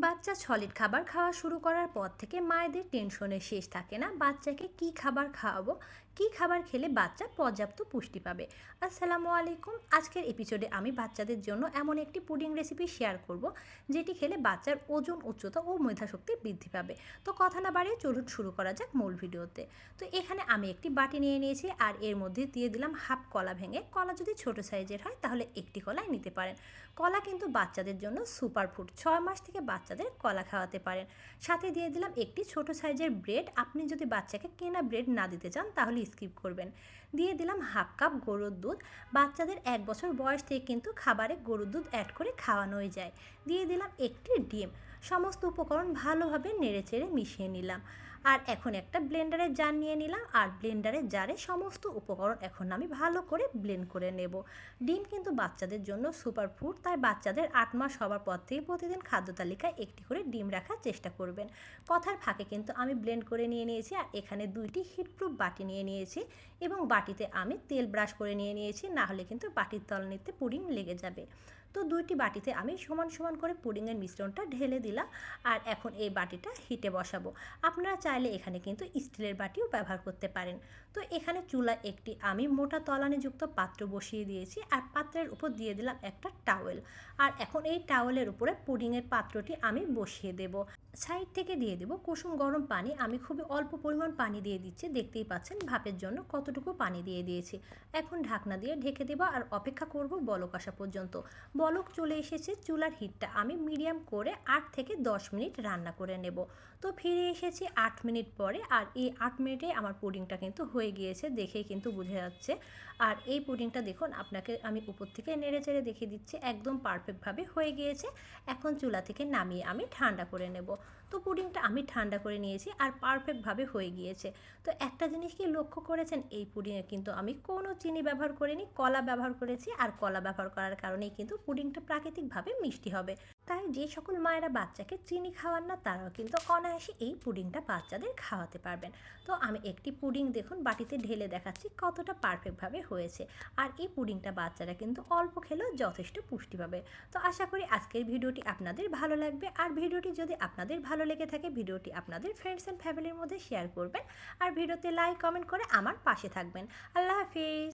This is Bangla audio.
বাচ্চা সলিড খাবার খাওয়া শুরু করার পর থেকে মায়েদের টেনশনের শেষ থাকে না। বাচ্চাকে কি খাবার খাওয়াবো কি খাবার খেলে বাচ্চা পর্যাপ্ত পুষ্টি পাবে? আসসালামু আলাইকুম। আজকের এপিসোডে আমি বাচ্চাদের জন্য এমন একটি পুডিং রেসিপি শেয়ার করব, যেটি খেলে বাচ্চার ওজন, উচ্চতা ও মেধাশক্তি বৃদ্ধি পাবে। তো কথা না বাড়িয়ে চলুন শুরু করা যাক মূল ভিডিওতে। তো এখানে আমি একটি বাটি নিয়ে নিয়েছি, আর এর মধ্যে দিয়ে দিলাম হাফ কলা ভেঙে, কলা যদি ছোট সাইজের হয় তাহলে একটি কলাই নিতে পারেন। কলা কিন্তু বাচ্চাদের জন্য সুপার ফুড ছয় মাস থেকে বাচ্চাদের কলা খাওয়াতে পারেন। সাথে দিয়ে দিলাম একটি ছোট সাইজের ব্রেড আপনি যদি বাচ্চাকে কেনা ব্রেড না দিতে চান, তাহলে স্কিপ করবেন। দিয়ে দিলাম হাফ কাপ গরুর দুধ। বাচ্চাদের এক বছর বয়স থেকে কিন্তু খাবারে গরুর দুধ অ্যাড করে খাওয়ানোই যায়। দিয়ে দিলাম একটি ডিম। সমস্ত উপকরণ ভালোভাবে নেড়ে চেড়ে মিশিয়ে নিলাম। আর এখন একটা ব্লেন্ডারের জার নিয়ে নিলাম, আর ব্লেন্ডারের জারে সমস্ত উপকরণ এখন আমি ভালো করে ব্লেন্ড করে নেব। ডিম কিন্তু বাচ্চাদের জন্য সুপার ফুড তাই বাচ্চাদের আট মাস হওয়ার পর থেকে প্রতিদিন খাদ্য তালিকায় একটি করে ডিম রাখার চেষ্টা করবেন। কথার ফাঁকে কিন্তু আমি ব্লেন্ড করে নিয়ে নিয়েছি, আর এখানে দুইটি হিটপ্রুফ বাটি নিয়ে নিয়েছি এবং বাটিতে আমি তেল ব্রাশ করে নিয়ে নিয়েছি না হলে কিন্তু বাটির তলনিতে পুডিং লেগে যাবে। তো দুইটি বাটিতে আমি সমান সমান করে পুডিংয়ের মিশ্রণটা ঢেলে দিলাম আর এখন এই বাটিটা হিটে বসাবো। আপনারা চাইলে এখানে কিন্তু স্টিলের বাটিও ব্যবহার করতে পারেন। তো এখানে চুলা একটি আমি মোটা তলানিযুক্ত পাত্র বসিয়ে দিয়েছি আর পাত্রের উপর দিয়ে দিলাম একটা টাওয়েল। আর এখন এই টাওয়েলের উপরে পুডিংয়ের পাত্রটি আমি বসিয়ে দেব। সাইড থেকে দিয়ে দেব। কুসুম গরম পানি, আমি খুবই অল্প পরিমাণ পানি দিয়ে দিচ্ছি। দেখতেই পাচ্ছেন ভাপের জন্য কতটুকু পানি দিয়ে দিয়েছি। এখন ঢাকনা দিয়ে ঢেকে দেবো আর অপেক্ষা করব বলক আসা পর্যন্ত। বলক চলে এসেছে চুলার হিটটা। আমি মিডিয়াম করে আট থেকে দশ মিনিট রান্না করে নেব। তো ফিরে এসেছি আট মিনিট পরে আর এই আট মিনিটে আমার পুডিংটা কিন্তু হয়ে গিয়েছে দেখেই কিন্তু বোঝা যাচ্ছে। আর এই পুডিংটা দেখুন, আপনাকে আমি উপর থেকে নেড়ে চেড়ে দেখিয়ে দিচ্ছি। একদম পারফেক্টভাবে হয়ে গিয়েছে। এখন চুলা থেকে নামিয়ে আমি ঠান্ডা করে নেব। তো পুডিংটা আমি ঠান্ডা করে নিয়েছি আর পারফেক্টভাবে হয়ে গিয়েছে। তো একটা জিনিস কি লক্ষ্য করেছেন? এই পুডিংয়ে কিন্তু আমি কোনো চিনি ব্যবহার করিনি, কলা ব্যবহার করেছি আর কলা ব্যবহার করার কারণেই কিন্তু পুডিংটা প্রাকৃতিকভাবে মিষ্টি হবে। তাই যে সকল মায়েরা বাচ্চাকে চিনি খাওয়ান না, তারাও কিন্তু অনায়াসে এই পুডিংটা বাচ্চাদের খাওয়াতে পারবেন। তো আমি একটি পুডিং দেখুন, বাটিতে ঢেলে দেখাচ্ছি কতটা পারফেক্টভাবে হয়েছে। আর এই পুডিংটা বাচ্চারা কিন্তু অল্প খেলেও যথেষ্ট পুষ্টি পাবে। তো আশা করি আজকের ভিডিওটি আপনাদের ভালো লাগবে। আর ভিডিওটি যদি আপনাদের ভালো লেগে থাকে, ভিডিওটি আপনাদের ফ্রেন্ডস অ্যান্ড ফ্যামিলির মধ্যে শেয়ার করবেন। আর ভিডিওতে লাইক কমেন্ট করে আমার পাশে থাকবেন। আল্লাহ হাফিজ!